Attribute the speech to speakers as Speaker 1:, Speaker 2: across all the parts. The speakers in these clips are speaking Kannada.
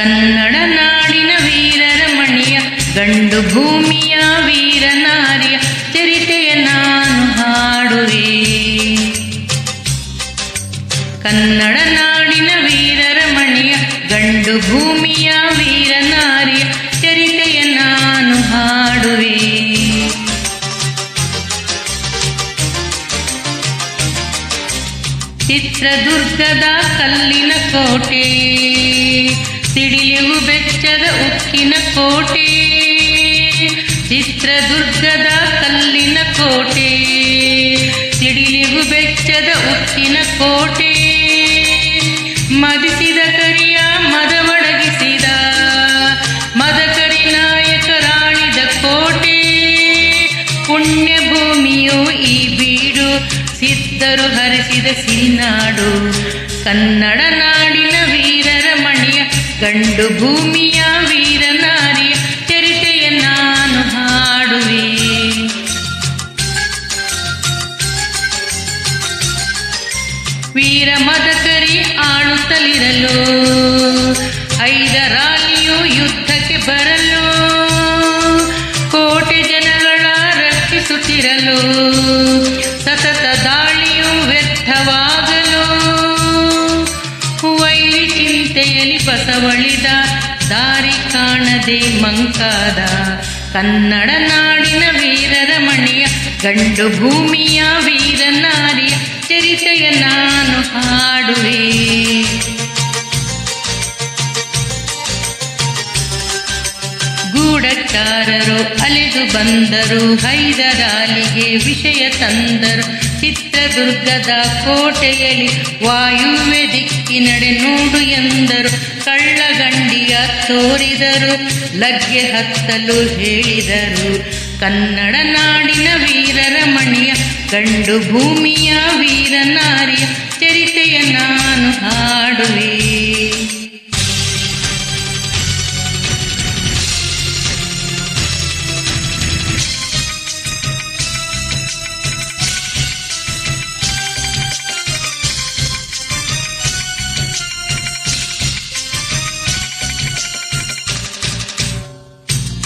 Speaker 1: ಕನ್ನಡ ನಾಡಿನ ವೀರರ ಮಣಿಯ, ಗಂಡು ಭೂಮಿಯ ವೀರ ನಾರಿಯ ಚರಿತೆಯ ನಾನು ಹಾಡುವೆ. ಕನ್ನಡ ನಾಡಿನ ವೀರರ ಮಣಿಯ, ಗಂಡು ಭೂಮಿಯ ವೀರ ನಾರಿಯ ಚರಿತೆಯ ನಾನು ಹಾಡುವೆ. ಚಿತ್ರದುರ್ಗದ ಕಲ್ಲಿನ ಕೋಟೆ ಸಿಡಿಲಿವು ಬೆಚ್ಚದ ಉಕ್ಕಿನ ಕೋಟೆ, ಚಿತ್ರದುರ್ಗದ ಕಲ್ಲಿನ ಕೋಟೆ. ಸಿಡಿಲಿವು ಬೆಚ್ಚದ ಉಕ್ಕಿನ ಕೋಟೆ, ಮದಿಸಿದ ಕರಿಯ ಮದವಡಗಿಸಿದ ಮದಕರಿ ನಾಯಕರಾಳಿದ ಕೋಟೆ. ಪುಣ್ಯ ಭೂಮಿಯು ಈ ಬೀಡು ಸಿದ್ಧರು ಹರಿಸಿದ ಸಿರಿನಾಡು, ಕನ್ನಡ ನಾಡಿನ ಗಂಡು ಭೂಮಿಯ ವೀರ ನಾರಿ ಚರಿತೆಯ ನಾನು ಹಾಡುವೆ. ವೀರ ಮದಕರಿ ಆಳುತ್ತಲಿರಲು, ಐದರಾಲಿಯು ಯುದ್ಧಕ್ಕೆ ಬರಲು, ಕೋಟೆ ಜನಗಳ ರಕ್ಷಿಸುತ್ತಿರಲು. ಚಿಂತೆಯಲ್ಲಿ ಬಸವಳಿದ ದಾರಿ ಕಾಣದೆ ಮಂಕಾದ ಕನ್ನಡ ನಾಡಿನ ವೀರರ ಮಣಿಯ ಗಂಡು ಭೂಮಿಯ ವೀರ ಅಲೆದು ಬಂದರು. ಹೈದರಾಲಿಗೆ ವಿಷಯ ತಂದರು. ಚಿತ್ರದುರ್ಗದ ಕೋಟೆಯಲ್ಲಿ ವಾಯುವೆ ದಿಕ್ಕಿನಡೆ ನೋಡು ಎಂದರು. ಕಳ್ಳಗಂಡಿಯ ತೋರಿದರು. ಲಗ್ಗೆ ಹತ್ತಲು ಹೇಳಿದರು. ಕನ್ನಡ ನಾಡಿನ ವೀರರ ಮಣಿಯ, ಗಂಡು ಭೂಮಿಯ ವೀರ ನಾರಿಯ ಚರಿತೆಯ ನಾನು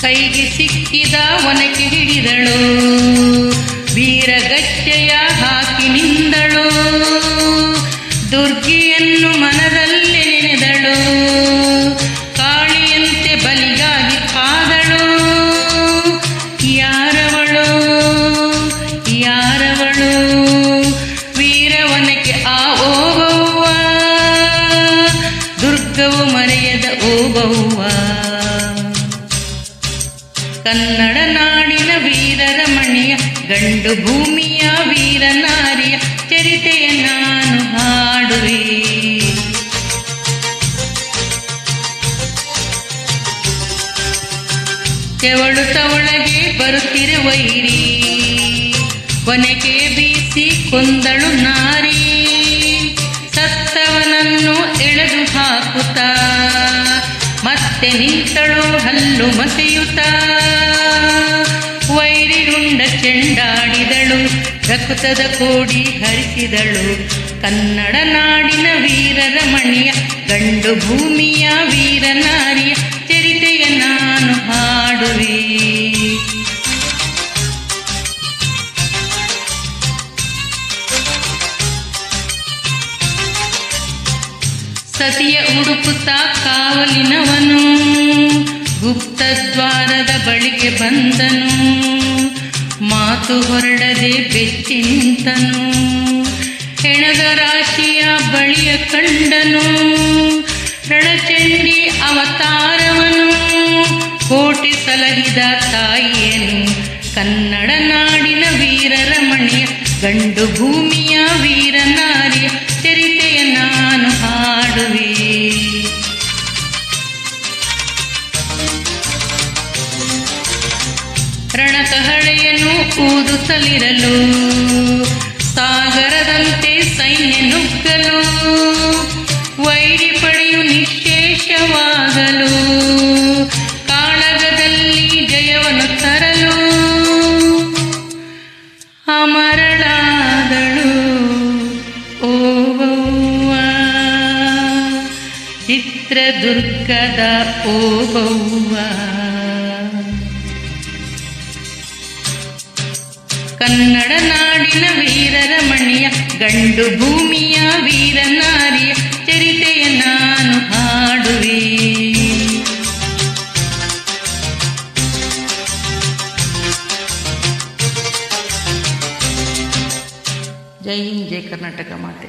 Speaker 1: ಕೈಗೆ ಸಿಕ್ಕಿದ ಒನಕೆ ಹಿಡಿದಳು. ವೀರಗಚ್ಚೆಯ ಹಾಕಿ ನಿಂದಳು ದುರ್ಗಿಯನ್ನು ಮನದಲ್ಲಿ ನೆನೆದಳು. ಕನ್ನಡ ನಾಡಿನ ವೀರರ ಮಣಿಯ, ಗಂಡು ಭೂಮಿಯ ವೀರ ನಾರಿಯ ಚರಿತೆಯ ನಾನು ಹಾಡುವೆ. ತೆವಳುತ್ತ ತವಳಗೆ ಬರುತ್ತಿರೆ ವೈರಿ, ಕೊನೆಗೆ ಬೀಸಿ ಕೊಂದಳು ನಾರಿ, ಸತ್ತವನನ್ನು ಎಳೆದು ಹಾಕುತ್ತಾ. ಮತ್ತೆ ನಿಂತಳು ಹಲ್ಲು ಮಸೆಯುತ್ತ ವೈರಿರುಂಡ ಚೆಂಡಾಡಿದಳು ರಕ್ತದ ಕೋಡಿ ಹರಿಸಿದಳು. ಕನ್ನಡ ನಾಡಿನ ವೀರರ ಮಣಿಯ ಗಂಡು ಭೂಮಿಯ ವೀರ ಸತಿಯ ಉಡುಪುತ್ತ ಕಾವಲಿನವನು, ಗುಪ್ತದ್ವಾರದ ಬಳಿಗೆ ಬಂದನು. ಮಾತು ಹೊರಡದೆ ಬೆಚ್ಚಿಂತನು ಹೆಣದ ರಾಶಿಯ ಬಳಿಯ ಕಂಡನು. ರಣಚಂಡಿ ಅವತಾರವನು. ಕೋಟಿ ಸಲಹಿದ ತಾಯಿಯನು. ಕನ್ನಡ ನಾಡಿನ ವೀರರಮಣಿಯ, ಗಂಡು ಭೂಮಿಯ ವೀರ ರಣಕಹಳೆಯನ್ನು ಊದುತ್ತಲಿರಲು ಚಿತ್ರದುರ್ಗದ ಓಬವ್ವ ಕನ್ನಡ ನಾಡಿನ ವೀರರ ಮಣಿಯ ಗಂಡು ಭೂಮಿಯ ವೀರನಾರಿಯ ಚರಿತೆಯ ನಾನು ಹಾಡುವೆ ಜೈ ಹಿಂದ್ ಜೈ ಕರ್ನಾಟಕ ಮಾತೆ